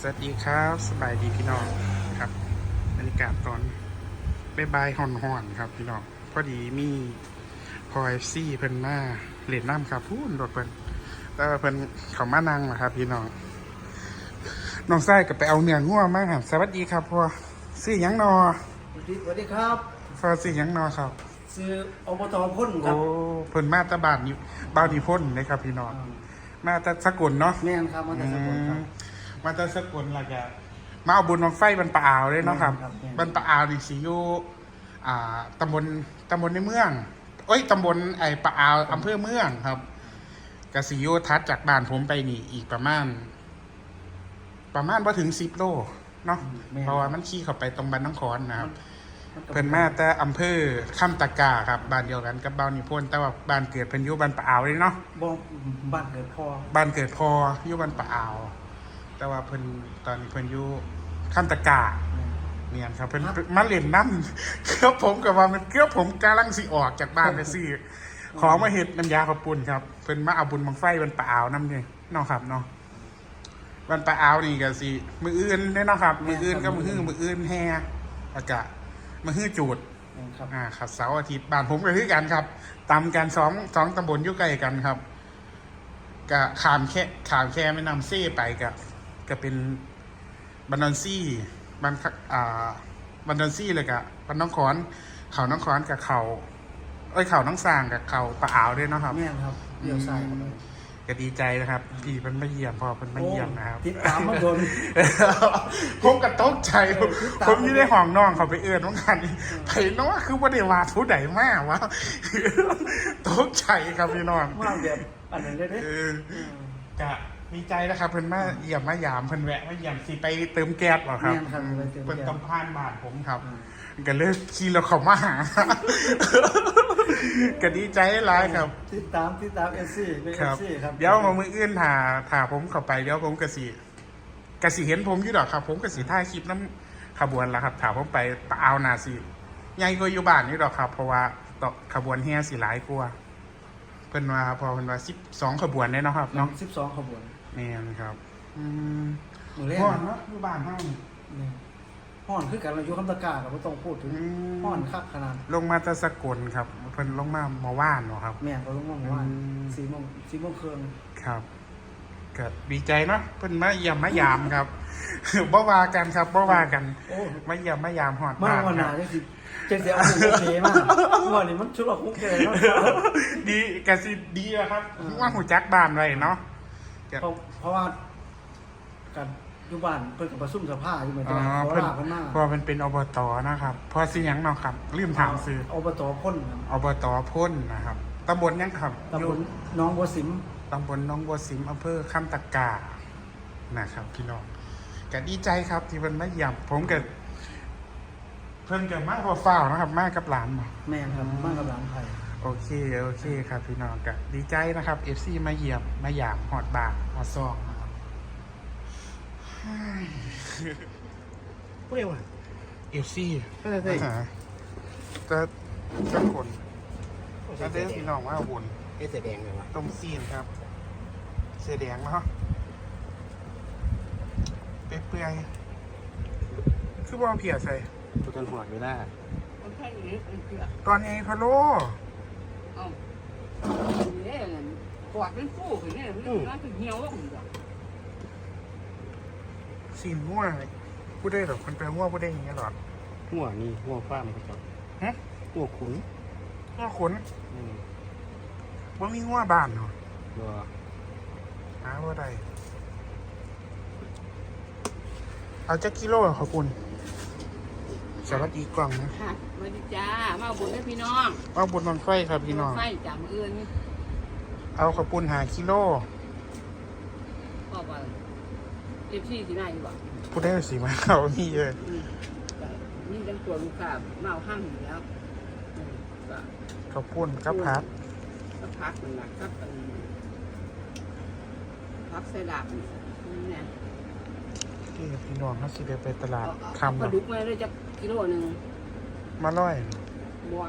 สวัสดีครับสบายดีพี่น้องครับบรรยากาศตอนบายๆห่อนๆครับพี่น้องพอดีมีพอเอฟซีเพิ่นมาเล่นน้ำครับพูนรถเพิ่นแล้วเพิ่นเขามานั่งนะครับพี่น้องน้องไส้ก็ไปเอาเนื้อง่วมาครับสวัสดีครับพ่อซื้อหยังนอสวัสดีสวัสดีครับพ่อซื้อหยังนอครับ ซื้ออบตพ่นครัโอ้บเพิ่นมาแตะบานนี้บ้านนิพ่นนะครับพี่น้องมาแตะสกุลเนาะ แม่นครับมาจากสกลครับ มาจากสกลและก็มาเอาบุญบังไฟบรรปะอาวเลยเนาะครับครับแม่นบรรปะอาวนี่สิอยู่อ่าตำบลตำบลในเมืองเอ้ยตำบลไอ้ปะอาวอำเภอเมืองครับกสิอยู่ทัดจากบ้านผมไปนี่อีกประมาณ ประมาณบ่ถึงสิบโลเนาะแม่น เพราะว่ามันขี่เข้าไปตรงบ้านน้องคอนนะครับมันก็เพิ่นมาแต่อำเภอข้ามตะกาครับบ้านเดียวกันกับบ้านนิพนธ์แต่ว่าบ้านเกิดเพิ่นอยู่บ้านปะอาวเลยเนาะบ้องบ้านเกิดพ่อบ้านเกิดพออยู่บ้านปะอาว แต่ว่าเพิ่นตอนนี้เพิ่นอยู่ข้ามตะกาเนี่ยครับเพิ่นมาเล่นน้ำเกือบผมกับว่ามันเกือบผมกำลังสิออกจากบ้านไปซื้อของมาเห็ดน้ำยาข้าวปุ้นครับเพิ่นมาเอาบุญบังไฟบ้านปะอาวน้ำเนี่ยเนาะครับเนาะบ้านปะอาวนี่ก็สิมืออื่นเนี่ยเนาะครับ มืออื่นก็มือฮื้อมืออื่นแห่แล้วก็มือฮื้อจูดแม่นครับอ่าครับเสาร์อาทิตย์บ้านผมก็คือกันครับตามกันสองสองตำบลอยู่ใกล้กันครับก็ขามแค่ขามแค่ไม่นำเซ่ไปกับ ก็เป็นบันดอนซี่บันอ่าบันดอนซี่เลยกับบันน้องขอนเขาน้องขอนกับเขาเอ้ยเขาน้องสร้างกับเขาปะอ่าวด้วยเนาะครับแม่นครับเลี้ยวซ้ายเข้าไปก็ดีใจนะครับพี่มันไม่เยี่ยมพอมันไม่เยี่ยมนะครับ ติดตามมาโดน ผมก็ตกใจเออติดตามผมอยี่ได้ห้องน้องเขาไปเอื้อนว่ากันไผ่น้องคือว่าได้วาดผู้ใดมากวะตกใจครับพี่น้องมาแบบอันนั้นได้เด้เออจะ ดีใจนะครับเพิ่นมาเยี่ยมมายามเพิ่นแวะมาเยี่ยมสิไปเติมแก๊สเหรอครับแม่นครับไปเติมแก๊ส เพิ่นต้องผ่านบ้านผมครับก็เลยขี่รถเขามาหาก็ดีใจหลายครับ ติดตามติดตามเอซีเป็นคเอรับ ซีครับเดี๋ยวมามืออื่นถ่าถ่าผมเข้าไปเดี๋ยวผมกสิกสิเห็นผมอยู่ดอกครับ ผมกสิถ่ายคลิปน้ำขบวนแล้วครับถ่าผมไปปะเอาวนาสิใหญ่กว่าอยู่บ้านนี่ดอกครับ เพราะว่าต่อขบวนแห่สิหลายกว่าเพิ่นว่าพอเพิ่นว่าสิบสองขบวนเนี่ยเนาะครับเนาะ สิบสองขบวน แม่นครับ อืมมือแรกพ่อเนาะอยู่บ้านเฮานี่นี่ห่อนคือกันเราอยู่คำตะกร้ากับไม่ต้องพูดถึงอืมห่อนคักขนาด ลงมาแตะสกลครับเพิ่นลงมามาว่านเนาะครับ แม่นก็ลงมาว่าอืม สี่โมงสี่โมงครึ่งครับก็ดีใจเนาะเพิ่นมาเยี่ยมมายามครับ บ่ว่ากันครับบ่ว่ากันโอ้มาเยี่ยมมายามฮอดมาบ้านวันหคนารับ จะสิจะเสียเอาหัวเทมากวันนี้มันชุดละคุกเลยเนาะ ดีกะสิดีอะครับว่าหูจักบ้านไว้เนาะ เพราะเพราะว่าการอยู่บ้านเพิ่นกับประซุ่มสภาอยู่เหมือนอ๋กัอนขอเพิ่นลาเพิ่นมาพอมันเป็นอบตนะครับพอสิหยังเนาะครับ ลืมถามซื้ออบตพ่นครับอบตพ่นนะครับตำบลหยังครับตำบลอยู่หน้องบัวสิมตำบลหน้องบัวสิมอำเภอคำตะกานะครับ พี่น้องก็ดีใจครับที่เพิ่นมาเยี่ยมผมก็เพิ่นก็มาพอฟ้าวนะครับ มากับหลานมา แม่นครับบ้านกับหลังไผ่ โอเค โอเคครับพี่น้องก็ดีใจนะครับ FC มาเยี่ยมมาหยามหอดบากหอดซองนะครับผู้เดียวอะ FC ก็ได้จะจะจะคนจะเด้พี่น้องว่าบุญเอสแดงเลยวะต้มซีนครับ เสียแดงเนาะเปื่อยๆคือบ่เอาเพียใส่ตุกันหัวอยู่ได้คนไข้อยู่นี่เป็นเกลือตอนนี้พะโล้ เอาเนี่ยนั่นกอดเป็นฟูขึ้นเนี่ยมันน่าจะเหี่ยวลงอยู่ดอกซีนง่วผู้ได้หรอคนแปลง่วผู้ได้อย่างเงี้ยหรอหัวนี่หัวฟ้ามันก็จะฮะหัวขุนง่วขนอืมว่ามีง่วบานเนาะตัวหาว่าใดเอาจักกิโลเหรอขอบคุณ สวัสดีกล่องนะค่ะมาดิจ้ามาบุญให้พี่น้องเอาบุญบังไฟครับพี่น้องไฟจากมืออื่นเอาขอบคุณหากิโลก็ว่าเอฟซีที่ไหนอยู่บ่ผู้ได้สีมาเอามีเลยอืมก็นี่เป็นตัวลูกค้าเมาห้างอยู่แล้วอืมก็ขอบคุณกับพัดก็พักมันละก็เป็นพักใส่ดาบนี่เนี่ยที่พี่น้องเขาสิเดไปตลาดเอาเอาคำปเหรลาอดุกมาเลยจะ กิโลหนึ่งมาร้อยบัว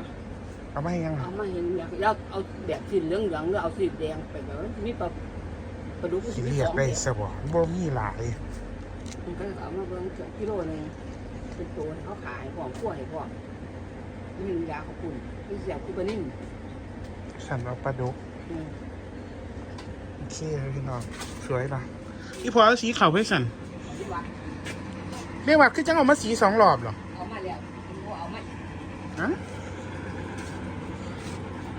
เอามาให้ยังเอามาเห็นอยากแล้วเอาแบบสีเหลืองเหลืองๆหรือเอาสีแดงไปแบบว่ามีปลาปลาดุกสิเรียกได้สบบ่บ่มีหลายมันก็เอามาเบิ่งเกือบกิโลหนึงเป็นตัวเขาขายของขั้วให้พวกนี่มันยาเขาปุ่นนี่เสียบกูปนิ่มสันว่าปลาดุกอืมโอเคเลยพี่น้องสวยนะพี่พอเอาสีขาวให้สันเอาที่วัดเรียกว่าคือจังเอามาสีสองรอบเหรอเอามา แล้วเอาเอามาฮะ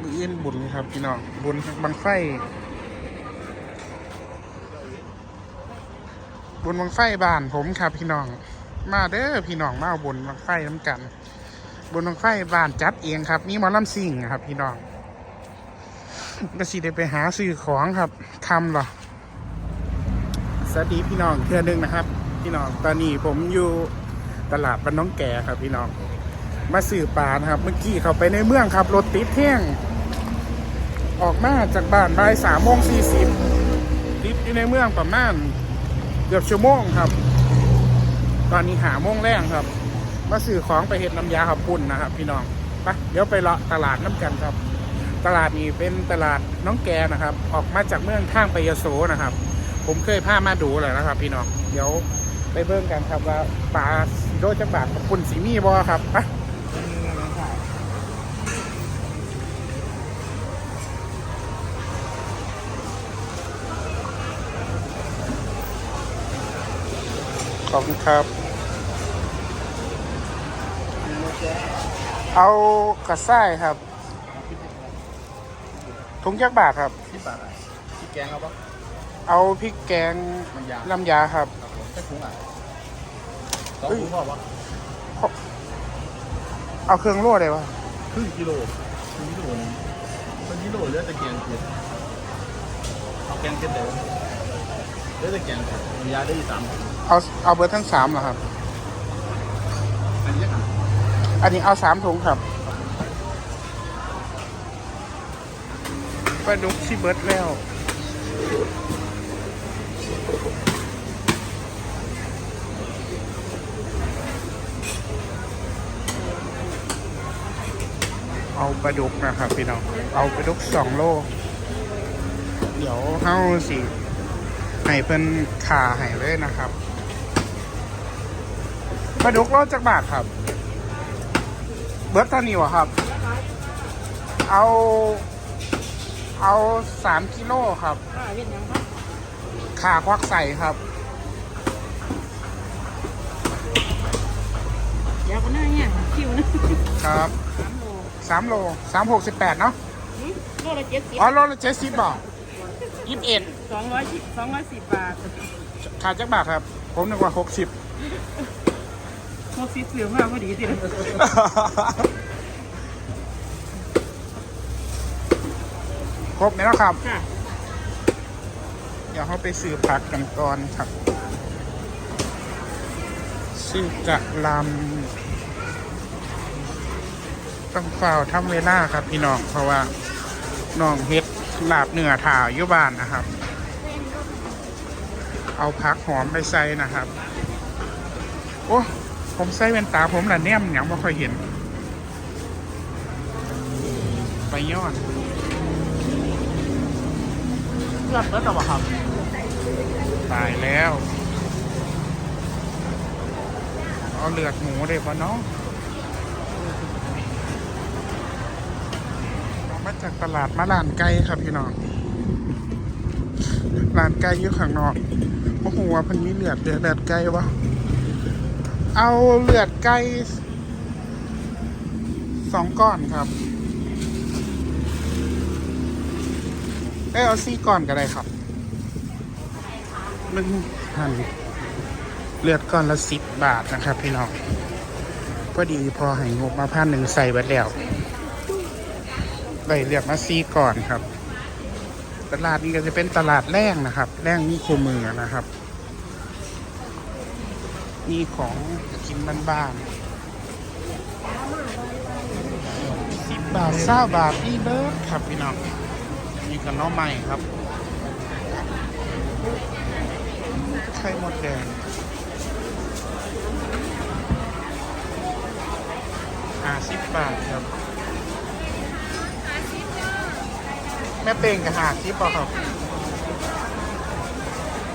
มือเอื้นบุญครับพี่น้องบุญบังไฟบุญบังไฟบ้านผมครับพี่น้อง มาเด้อพี่น้องมาเอาบุญบังไฟน้ำกันบุญบังไฟบ้านจัดเองครับมีมอลำซิ่งครับ พี่น้องก็สิได้ไปหาซื้อของครับทำหรอสวัสดีพี่น้องเทื่อหนึงนะครับ พี่น้องตอนนี้ผมอยู่ ตลาดบ้านน้องแก่ครับพี่น้อง มาสื่อปลานะครับ เมื่อกี้เขาไปในเมืองครับรถติดเที่ยง ออกมาจากบ้านบ่ายสามโมงสี่สิบติดอยู่ในเมืองประมาณเกือบชั่วโมงครับ ตอนนี้หาโมงแรงครับ มาสื่อของไปเห็ดน้ำยาขับปุ่นนะครับ พี่น้องไปเดี๋ยวไปเลาะตลาดน้ำกันครับ ตลาดนี้เป็นตลาดน้องแกนะครับ ออกมาจากเมืองทางไปยโสนะครับ ผมเคยพามาดูแล้วนะครับ พี่น้องเดี๋ยวไปเบิ่งกันครับว่าปลา โดจักบาทกับปุ่นสีมีบอครับไปขอบคุณครับ เอากระส่ายครับ ถุงยักษ์บาทครับ ที่ปากอะไรที่แกงเอาปะเอาพริกแกงมันยาน้ำยาครับครับผมแค่ถุงอะ สองถุงพอปะเอาเครื่องรั่วได้ปะครึ่งกิโลครึ่งกิโลนึงครึ่งกิโลเหลือแต่แกงเผ็ดเอาแกงเผ็ดเดี๋ยวเหลือแต่แกงเผ็ดมันยาได้อีกสามถุงเอาเอาเบอร์ทั้งสามเหรอครับ อันนี้ยังไงอันนี้เอาสามถุงครับปลาดุกที่เบิร์ดแล้ว เอาปลาดุกนะครับพี่น้อง เอาปลาดุกสองโล เดี๋ยวเฮาสิให้เพิ่นขาให้เลยนะครับปลาดุกโลจากบาทครับ เบิร์ตเท่านี้วะครับ เอา เอาสามกิโลครับป้าเวียดนามครับขาควักใส่ครับยาวกว่าหน้าเนี่ยคิวนะครับ สามโลสามโลสามหกสิบแปดเนาะหืมโลละเจ็ดสิบอ๋อโลละเจ็ดสิบบอกยี่สิบเอ็ดสองร้อยสองร้อยสิบบาทขาดจักบาทครับ ผมนึกว่าหกสิบหกสิบเหลือมากพอดีสิครบไหมแล้วครับ ค่ะเดี๋ยวเขาไปซื้อผักกันก่อนครับซื้อกะหลำ ต้องเฝ้าทำเวลาครับ พี่น้องเพราะว่าน้องเฮ็ดลาบเนื้อถ่าอยู่บ้านนะครับ เอาผักหอมไปใส่นะครับ โอ้ผมใส่แว่นตาผมละแนมอย่างไม่ค่อยเห็น ไปย้อนเลือดแล้วแต่ว่าครับตายแล้ว เอาเลือดหมูได้ปะเนาะเอามา จากตลาดมาลานไก่ครับพี่น้องลานไก่อยู่ข้างนอกโอ้โหว่าเพันมีเลือดเลือดดไก่วะเอาเลือดไก่สองก้อนครับเอ้เอาซี่ก้อนก็ได้ครับมันหั่นเลือดก้อนละสิบบาทนะครับพี่น้องพอดีพอให้งบมาพันหนึ่งใส่ไว้แล้ว ได้เลือกมาซีก่อนครับ ตลาดนี้ก็จะเป็นตลาดแรงนะครับ แรงนี่คูมือนะครับมีของกินบ้านๆสิบบาทเศร้าบาทนี่เบิร์ดครับพี่น้องนี่กับน้องใหม่ครับไข่หมดแดงห้าสิบบาทครับ แม่เป่งกับหาสิบป่ะครับ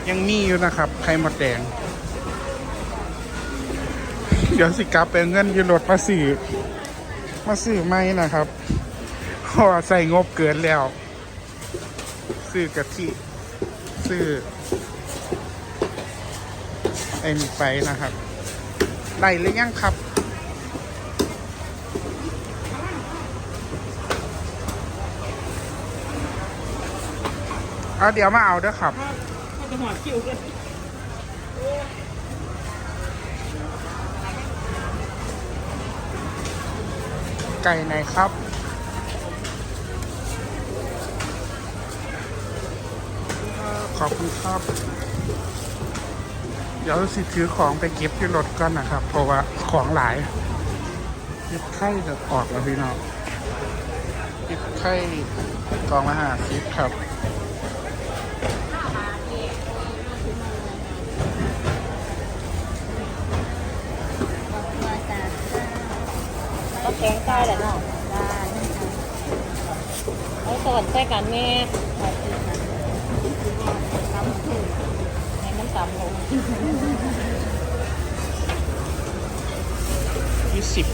ยังมีอยู่นะครับไข่มดแดง เดี๋ยวสิกลับไปเอาเงินยืนรถมาสื่อมาสื่อไม่นะครับเพราะว่าใส่งบเกินแล้วซื้อกะทิซื้อไอ้นี่ไปนะครับได้หรือยังครับ เอาเดี๋ยวมาเอาเด้อครับจะหอดคิวกันไก่ไหนครับขอบคุณครับ เดี๋ยวสิถือของไปเก็บที่รถก่อนนะครับ เพราะว่าของหลายเก็บไข่จะออกแล้วพี่น้องเก็บไข่กองละห้าสิบครับ ก็แกงใกล้แหละเนาะได้เอาสอนใส่กันแม่ให้กันต่ำลงยี่สิบ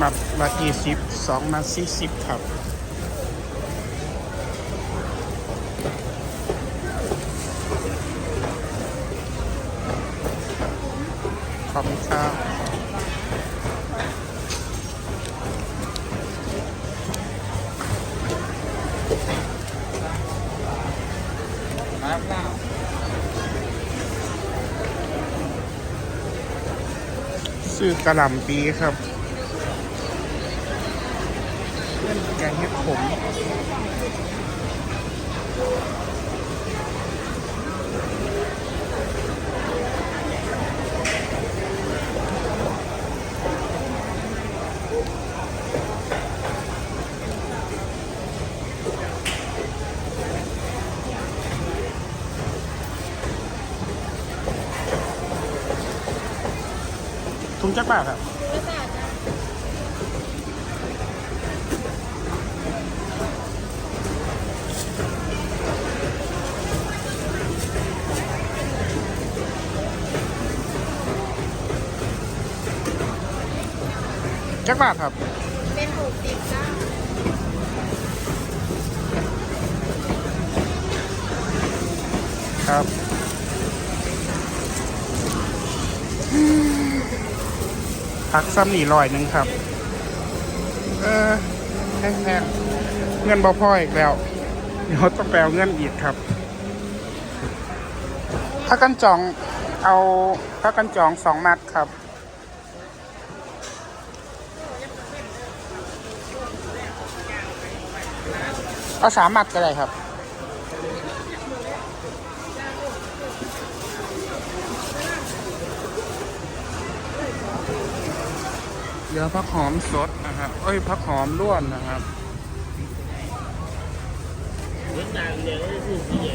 มามายี่สิบสองมาสี่สิบครับ ขอบคุณครับ ซื้อกระหล่ำปีครับเพื่อนแกงเห็ดผม ถุ งจักรบาทครับจักรบาทครับ เป็นหกสิบเก้าครับ พักซ้ำหนีลอยหนึ่งครับ เออแพงๆเงินบ่พออีกแล้ว เดี๋ยวต้องแปลเงินอีกครับพักกันจองเอาพักกันจองสองมัดครับเอาสามมัดก็ได้ครับ เดี๋ยวพักหอมสดนะครับเอ้ยพักหอมล้วนนะครับเดือนนางเดียวก็คือสีใหญ่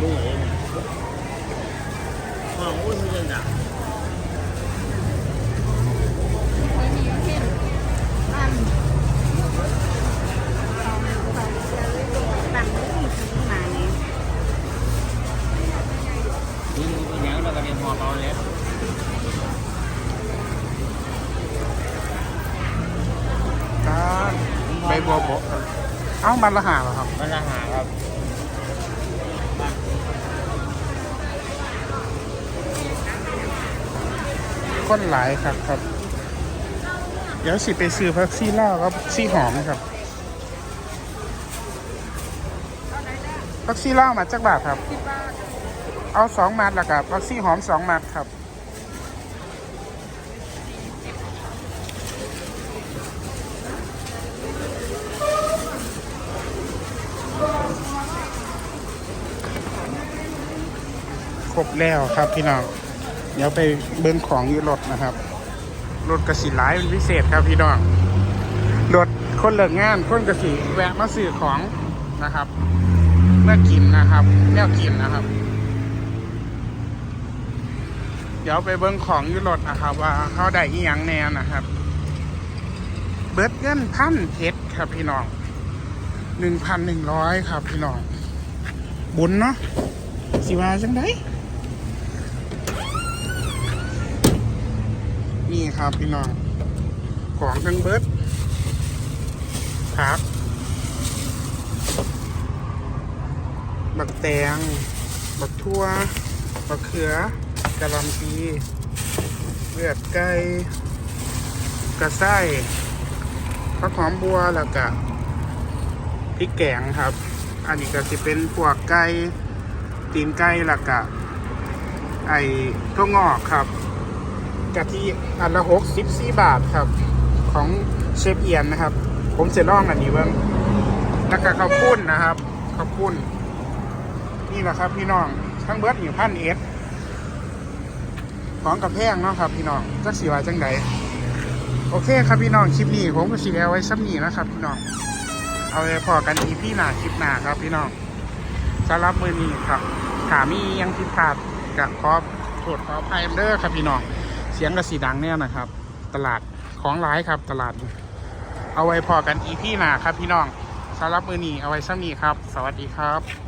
ลุงเหรอห้องอุ้ยมันะไม่มีเช่นบ้านต่งไม่มีซื้อมาเนี่ยนี่มันเป็นยังแล้วก็เรียนพอเราเลย ครับใบบัวบกครับ เอ้ามันละหาเหรอครับ มันอาหารครับก้นหลายครับครับ เดี๋ยวสิไปซื้อพักซี่เหล้าครับซี่หอมครับพักซี่เหล้ามาจากบาทครับ เอาสองมัดละครับพักซี่หอมสองมัดครับ ครบแล้วครับพี่น้อง เดี๋ยวไปเบิ้งของอยู่รถนะครับ รถกระสีหลายเป็นพิเศษครับพี่น้อง รถคนเลิกงานคนกระสีแวะมาซื้อของนะครับเมื่อกินนะครับแนวกินนะครับ เดี๋ยวไปเบิ้งของอยู่รถนะครับ ว่าเขาได้อีหยังแน่นะครับ เบิดเงินพันเฮ็ดครับพี่น้องหนึ่งพันหนึ่งร้อยครับพี่น้องบุญเนาะสิว่าจังได นี่ครับพี่น้อง ของทั้งเบิร์ดผักบักแตง บักทั่ว บักเขือกะหล่ำปีเลือดไก่กระไส้ผักหอมบัวแล้วก็พริกแกงครับ อันนี้ก็จะเป็นพวกไก่ตีนไก่แล้วก็ไอ้ตัวงอกครับ กะทิอันละหกสิบสี่บาทครับ ของเชฟเอียนนะครับ ผมจะลองอันนี้เบ้างแล้วก็ข้าวปุ้นนะครับข้าวปุ้น นี่แหละครับพี่น้องทั้งเบิร์ดอยู่พันเอสของกับแพงเนาะครับพี่น้องจักสีวาจังใดโอเคครับพี่น้องคลิปนี้ผมก็สีเอาไว้ซ้ำนี้นะครับพี่น้องเอาไว้พอกันอีพี่หน้าคลิปหน้าครับพี่น้องสำหรับมือนี้ครับถามียังผิดพลาดกับขอโทษขออภัยเด้อครับพี่น้อง เสียงกระสีดังเนี่ยนะครับ ตลาดของร้ายครับตลาด เอาไว้พอกันอีพี่หนาครับพี่น้องสำหรับมือนี้เอาไว้ซ้ำนี้ครับ สวัสดีครับ